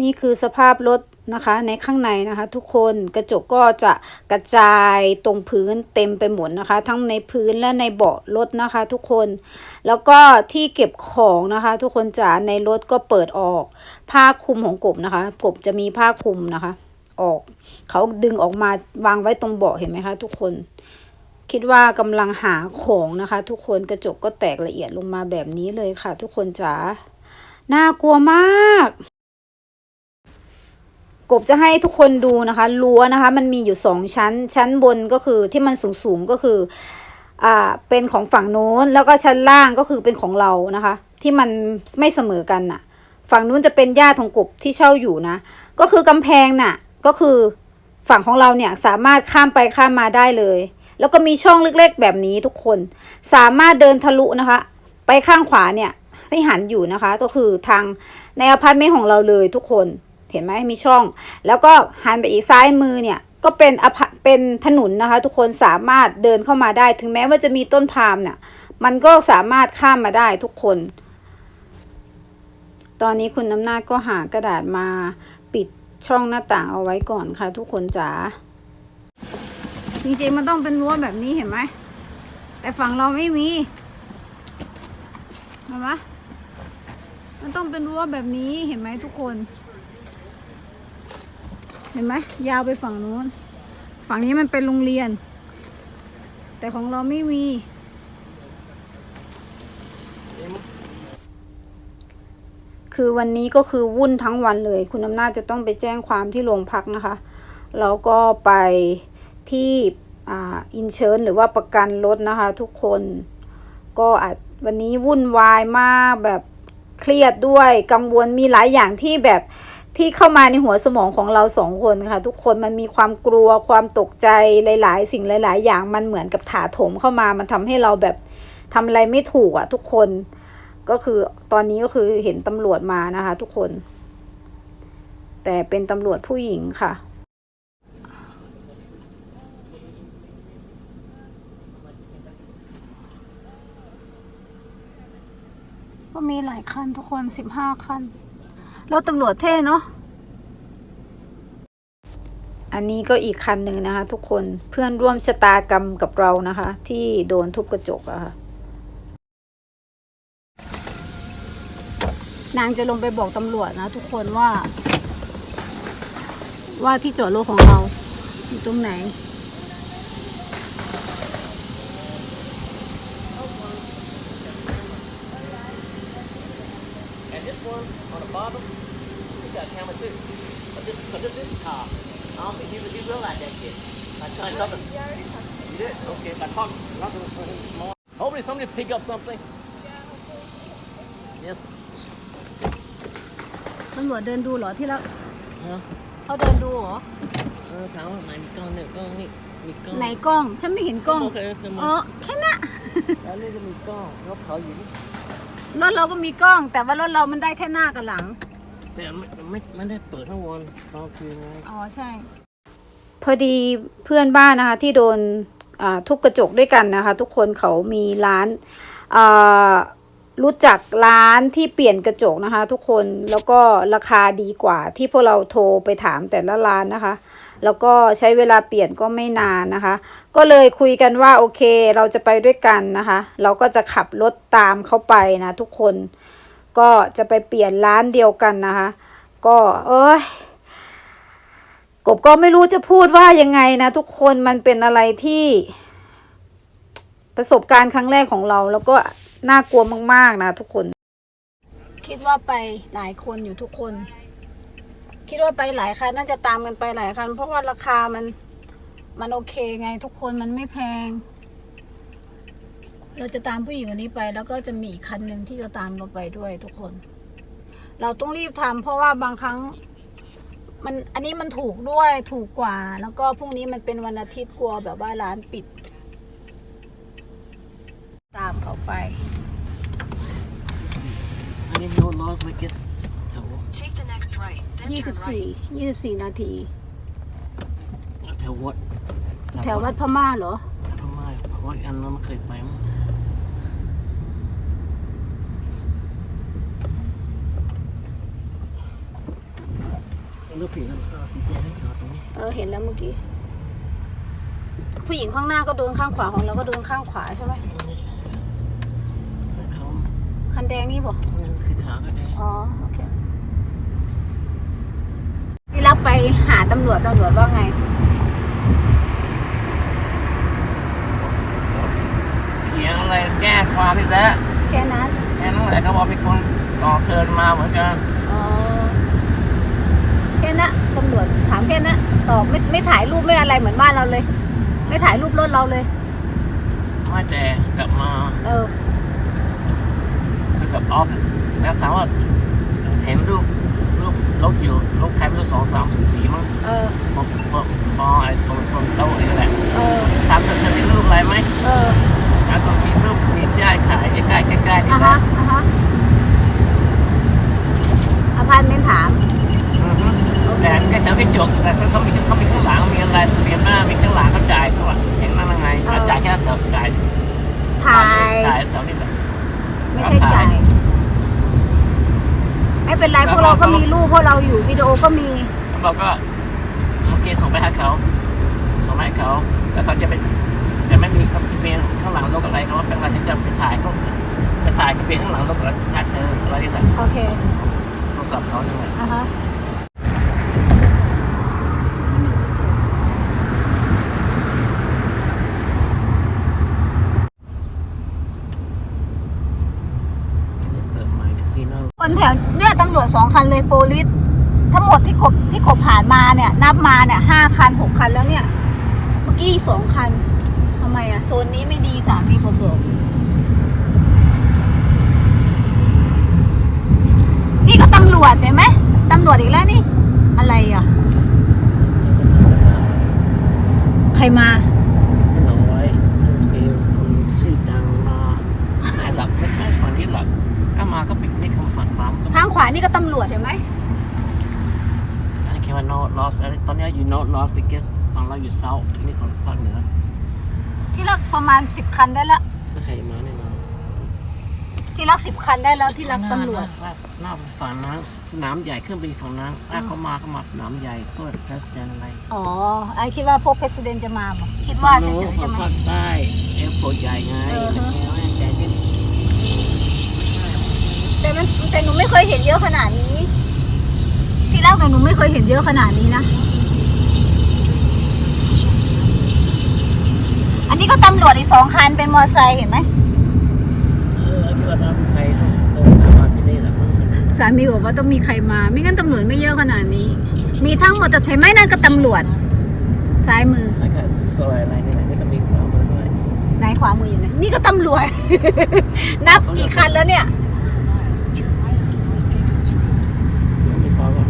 นี่คือสภาพรถนะคะในข้างในนะคะ ทุกคนกระจกก็จะกระจายตรงพื้นเต็มไปหมดนะคะ ทั้งในพื้นและในเบาะรถนะคะ ทุกคนแล้วก็ที่เก็บของนะคะ ทุกคนจ๋าในรถก็เปิดออก ผ้าคลุมของกบนะคะ กบจะมีผ้าคลุมนะคะ ออก เขาดึงออกมาวางไว้ตรงเบาะเห็นไหมคะ ทุกคนคิดว่ากำลังหาของนะคะ ทุกคนกระจกก็แตกละเอียดลงมาแบบนี้เลยค่ะ ทุกคนจ๋าน่ากลัวมาก กบจะให้ทุกคนดูนะคะรั้วนะคะ มันมีอยู่สองชั้น ชั้นบนก็คือที่มันสูงสูงก็คืออ่าเป็นของฝั่งโน้น แล้วก็ชั้นล่างก็คือเป็นของเรานะคะ ที่มันไม่เสมอกันน่ะ ฝั่งนู้นจะเป็นญาติของกบที่เช่าอยู่นะ ก็คือกำแพงน่ะ ก็คือฝั่งของเราเนี่ยสามารถข้ามไปข้ามมาได้เลย แล้วก็มีช่องเล็กๆแบบนี้ทุกคนสามารถเดินทะลุนะคะ ไปข้างขวาเนี่ยที่หันอยู่นะคะ ก็คือทางในอพาร์ตเมนต์ของเราเลยทุกคน เห็นไหมมีช่อง แล้วก็หันไปอีกซ้ายมือเนี่ยก็เป็นอพเป็นถนนนะคะ ทุกคนสามารถเดินเข้ามาได้ ถึงแม้ว่าจะมีต้นพาล์มเนี่ยมันก็สามารถข้ามมาได้ทุกคน ตอนนี้คุณน้ำนาจก็หากระดาษมาปิดช่องหน้าต่างเอาไว้ก่อนค่ะ ทุกคนจ๋าจริงๆมันต้องเป็นรั้วแบบนี้เห็นไหมแต่ฝั่งเราไม่มีเห็นไหมมันต้องเป็นรั้วแบบนี้เห็นไหมทุกคน เห็นไหมยาวไปฝั่งนู้น ฝั่งนี้มันเป็นโรงเรียน แต่ของเราไม่มี คือวันนี้ก็คือวุ่นทั้งวันเลย คุณอำนาจจะต้องไปแจ้งความที่โรงพักนะคะ แล้วก็ไปที่อ,อินเชิญหรือว่าประกันรถนะคะ ทุกคนก็อาจวันนี้วุ่นวายมากแบบเครียดด้วยกังวลมีหลายอย่างที่แบบ ที่เข้ามาในหัวสมองของเราสองคนค่ะ ทุกคนมันมีความกลัวความตกใจหลาย ๆ สิ่งหลาย ๆ อย่างมันเหมือนกับถาโถมเข้ามามันทำให้เราแบบทำอะไรไม่ถูกอะทุกคนก็คือตอนนี้ก็คือเห็นตำรวจมานะคะ ทุกคน แต่เป็นตำรวจผู้หญิงค่ะก็มีหลายคันทุกคนสิบห้าคัน รถตำรวจเท่เนาะอันนี้ก็อีกคันหนึ่งนะคะทุกคนเพื่อนร่วมชะตากรรมกับเรานะคะ ที่โดนทุบกระจกอะค่ะ นางจะลงไปบอกตำรวจนะทุกคนว่า ว่าที่จอดรถของเราอยู่ตรงไหน this one on the bottom, he got a camera too. But this, but this is car. I don't think he, he realized that shit. I tried nothing. You did? Okay, I talked nothing for him this morning. Hopefully somebody pick up something. Yes. ตำรวจเดินดูเหรอที่เราฮะเขาเดินดูเหรอ เออถามว่าไหนมีกล้องเนี่ยกล้องนี่มีกล้องไหนกล้อง ฉันไม่เห็นกล้อง โอเคคืออ๋อแค่นั้นแล้วนี่ก็มีกล้องรถเขาอยู่นี่ รถเราก็มีกล้อง แต่ว่ารถเรามันได้แค่หน้ากับหลัง แต่ไม่ไม่ไม่ได้เปิดทั้งวันตอนคืนไงอ๋อใช่ พอดีเพื่อนบ้านนะคะ ที่โดนอ่าทุบกระจกด้วยกันนะคะ ทุกคนเขามีร้านอ่ารู้จักร้านที่เปลี่ยนกระจกนะคะ ทุกคนแล้วก็ราคาดีกว่าที่พวกเราโทรไปถามแต่ละร้านนะคะ แล้วก็ใช้เวลาเปลี่ยนก็ไม่นานนะคะ ก็เลยคุยกันว่าโอเคเราจะไปด้วยกันนะคะ เราก็จะขับรถตามเขาไปนะทุกคน ก็จะไปเปลี่ยนร้านเดียวกันนะคะ ก็เอ้ยกบก็ไม่รู้จะพูดว่ายังไงนะ ทุกคนมันเป็นอะไรที่ ประสบการณ์ครั้งแรกของเรา แล้วก็น่ากลัวมาก ๆ นะ ทุกคน คิดว่าไปหลายคนอยู่ทุกคน คิดว่าไปหลายคันน่าจะตามกันไปหลายคัน เพราะว่าราคามันมันโอเคไงทุกคนมันไม่แพง เราจะตามผู้หญิงคนนี้ไป แล้วก็จะมีอีกคันหนึ่งที่จะตามเราไปด้วยทุกคน เราต้องรีบทำเพราะว่าบางครั้ง มันอันนี้มันถูกด้วยถูกกว่า แล้วก็พรุ่งนี้มันเป็นวันอาทิตย์กลัวแบบว่าร้านปิด ตามเขาไป อันนี้ no laws like this แถว Take the next right, then turn 24 right. 24นาที แถววัดแถววัดพม่าเหรอแถวพม่าวัดอันนั้นไม่เคยไปมั้งรถผีกันเอาสีแดงให้จอดตรงนี้เออเห็นแล้วเมื่อกี้ผู้หญิงข้างหน้าก็โดนข้างขวาของเราก็โดนข้างขวาใช่ไหมแต่เขาคันแดงนี่บอกเนี่ยคือขาก็ได้อ๋อโอเค ที่รับไปหาตำรวจตำรวจว่าไง เขียนอะไรแก้ความนี่แหละแค่นั้นแค่นั้นแหละเขาบอกมีคนก่อเชิญมาเหมือนกันอ๋อแค่นั้นตำรวจถามแค่นั้นตอบไม่ไม่ถ่ายรูปไม่อะไรเหมือนบ้านเราเลย ไม่ถ่ายรูปรถเราเลยไม่แต่กลับมาเออ คือกับออฟแล้วถามว่าเห็นรูปรูปรถอยู่รถใครไม่รู้สองสามสี่มั้ง เออ พอพอพอไอ้ตรงตรงโต๊ะนี่แหละ เออ ถามเธอเธอมีรูปอะไรไหม เออ แล้วก็มีรูปมีที่ขายใกล้ๆใกล้ๆใกล้ๆนี่ อะ แห ฮะ ละ อะฮะอพาร์ตเมนต์ถาม อือฮึแต่ก็เจอกระจกแต่เขาเขามีเขามีข้างหลังมีอะไรมีหน้ามีข้างหลังเขาจ่ายข้างหลังเห็นนั่นยังไงเขาจ่ายแค่เติมจ่าย ถ่าย จ่ายแถวนี้แหละ ไม่ใช่จ่าย ไม่เป็นไรพวกเราก็มีรูปพวกเราอยู่วิดีโอก็มีเขาบอกก็โอเคส่งไปให้เขาส่งไปให้เขาแล้วเขาจะไปแต่ไม่มีทะเบียนข้างหลังรถอะไรเขาเป็นอะไรที่จะไปถ่ายเขาไปถ่ายทะเบียนข้างหลังรถอะไรถ่ายเธออะไรนี่แหละโอเคโทรศัพท์เขาเนี่ยแหละ อะฮะนี่มีกระจก เปิดใหม่คาสิโน คนแถวเนี่ยตำรวจสองคันเลยโปลิสทั้งหมดที่กบที่กบผ่านมาเนี่ย นับมาเนี่ยห้าคันหกคันแล้วเนี่ย เมื่อกี้สองคันทำไมอะโซนนี้ไม่ดีสามีบอกบอกนี่ก็ตำรวจเห็นไหมตำรวจอีกแล้วนี่ อะไรอะใครมา จะน้อยมีคนชื่อดังมาไม่หลับไม่ไม่ฝันที่หลับก็มาก็ปิดนี่คำฝันความก็ ข้างขวานี่ก็ ตำรวจเห็นไหมอันนี้คิดว่า not lost ตอนนี้อยู่ not lost because ฝั่งเราอยู่ south นี่ของภาคเหนือที่รักประมาณสิบคันได้ละ ถ้าใครมาแน่นอนที่รักสิบคันได้แล้วที่รักตำรวจ หน้าหน้าฝั่งนั้นสนามใหญ่เครื่องบินฝั่งนั้นถ้าเขามาเขามาสนามใหญ่เพื่อ president อะไรอ๋อ ไอคิดว่าพวกเพรสิดเนจะมาบ่คิดว่าเฉยๆใช่ไหมภาคใต้เอร์พอร์ตใหญ่ไงเออฮะ แล้ว แดนนี่แต่มันแต่หนูไม่เคยเห็นเยอะขนาดนี้ ที่แรกแต่หนูไม่เคยเห็นเยอะขนาดนี้นะ อันนี้ก็ตำรวจอีกสองคันเป็นมอเตอร์ไซค์เห็นไหมเออคิดว่าถ้าใครต้องโดนมาที่นี่แหละมั้งสามีบอกว่าต้องมีใครมา ไม่งั้นตำรวจไม่เยอะขนาดนี้ มีทั้งมอเตอร์ไซค์ไม่นั่นก็ตำรวจ ซ้ายมือคล้ายๆซอยอะไรนี่แหละนี่ก็มีความมาด้วยไหนขวามืออยู่ไหนนี่ก็ตำรวจ นับกี่คันแล้วเนี่ย มีความว่า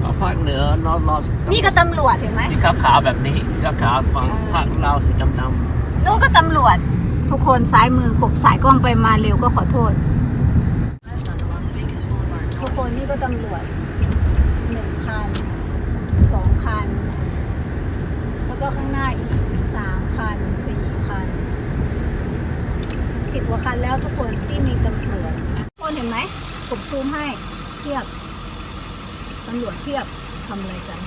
เอา ภาคเหนือนอร์ทลอสนี่ก็ตำรวจเห็นไหมสีขาวขาวๆแบบนี้สีขาวๆฝั่งเออภาคเราวสีดำนู้นก็ตำรวจ ทุกคนซ้ายมือกบสายกล้องไปมาเร็วก็ขอโทษ Left onto Las Vegas Boulevard ทุกคนนี่ก็ตำรวจหนึ่งคันสองคัน แล้วก็ข้างหน้าอีกสามคันสี่คันสิบกว่าคันแล้วทุกคนที่มีตำรวจทุกคนเห็นไหมผมซูมให้เทียบตำรวจเทียบทำอะไรกัน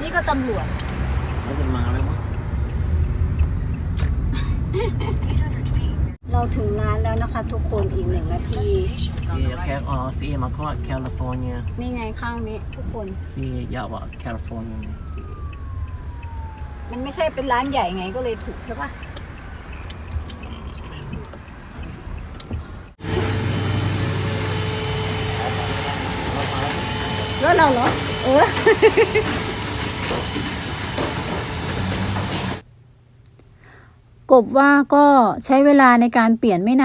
นี่ก็ตำรวจๆเขาจะมาแล้วมั้ง800 feet. เราถึงงานแล้วนะคะ ทุกคนอีกหนึ่งนาที Destination is สี on the แค right. อ๋อสีมาก็แคลิฟอร์เนียนี่ไงข้างนี้ทุกคนสียาวกว่าแคลิฟอร์เนียสีมันไม่ใช่เป็นร้านใหญ่ไงก็เลยถูกใช่ปะ แล้วเราเหรอ เออ กบว่าก็ใช้เวลาในการเปลี่ยนไม่นาน